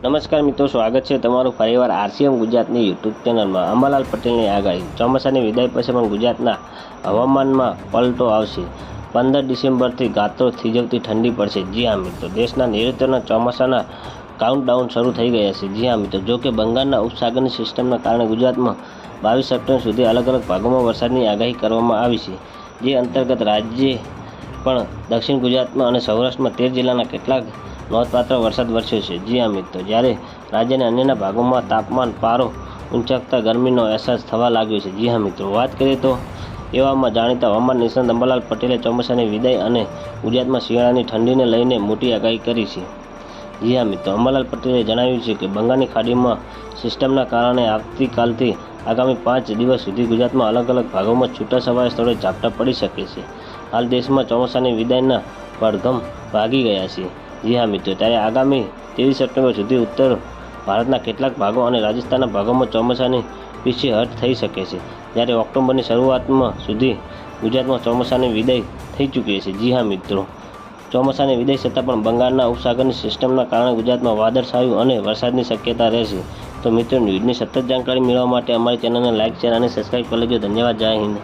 નમસ્કાર મિત્રો, સ્વાગત છે તમારું ફરીવાર આરસીએમ ગુજરાતની યુટ્યુબ ચેનલમાં. અંબાલાલ પટેલની આગાહી. ચોમાસાની વિદાય પછી પણ ગુજરાતના હવામાનમાં પલટો આવશે. પંદર ડિસેમ્બરથી ગાત્રો થીજવતી ઠંડી પડશે. જી હા મિત્રો, દેશના નૈઋત્યના ચોમાસાના કાઉન્ટડાઉન શરૂ થઈ ગયા છે. જી હા મિત્રો, જો કે બંગાળના ઉપસાગરની સિસ્ટમના કારણે ગુજરાતમાં બાવીસ સપ્ટેમ્બર સુધી અલગ અલગ ભાગોમાં વરસાદની આગાહી કરવામાં આવી છે. જે અંતર્ગત રાજ્ય પણ દક્ષિણ ગુજરાતમાં અને સૌરાષ્ટ્રમાં તેર જિલ્લાના કેટલાક નોંધપાત્ર વરસાદ વરસ્યો છે. જી હા મિત્રો, જ્યારે રાજ્યના અન્યના ભાગોમાં તાપમાન પારો ઊંચકતા ગરમીનો અહેસાસ થવા લાગ્યો છે. જી હા મિત્રો, વાત કરીએ તો એવામાં જાણીતા હવામાન નિષ્ણાત અંબાલાલ પટેલે ચોમાસાની વિદાય અને ગુજરાતમાં શિયાળાની ઠંડીને લઈને મોટી આગાહી કરી છે. જી હા મિત્રો, અંબાલાલ પટેલે જણાવ્યું છે કે બંગાળની ખાડીમાં સિસ્ટમના કારણે આવતીકાલથી આગામી પાંચ દિવસ સુધી ગુજરાતમાં અલગ અલગ ભાગોમાં છૂટાછવાયા સ્થળે ઝાપટા પડી શકે છે. હાલ દેશમાં ચોમાસાની વિદાયના પડઘમ ભાગી ગયા છે. જી હા, મિત્રો. ત્યારે આગામી ત્રેવીસ સપ્ટેમ્બર સુધી ઉત્તર ભારતના કેટલાક ભાગો અને રાજસ્થાનના ભાગોમાં ચોમાસાની પીછેહટ થઈ શકે છે. જ્યારે ઓક્ટોબરની શરૂઆતમાં સુધી ગુજરાતમાં ચોમાસાની વિદાય થઈ ચૂકી છે. જી હા, મિત્રો. ચોમાસાની વિદાય છતાં પણ બંગાળના ઉપસાગરની સિસ્ટમના કારણે ગુજરાતમાં વાદળછાયું અને વરસાદની શક્યતા રહેશે. તો મિત્રો, ન્યૂઝની સતત જાણકારી મેળવવા માટે અમારી ચેનલને લાઇક શેર અને સબસ્ક્રાઈબ કરી લેજો. ધન્યવાદ. જય હિન્દ.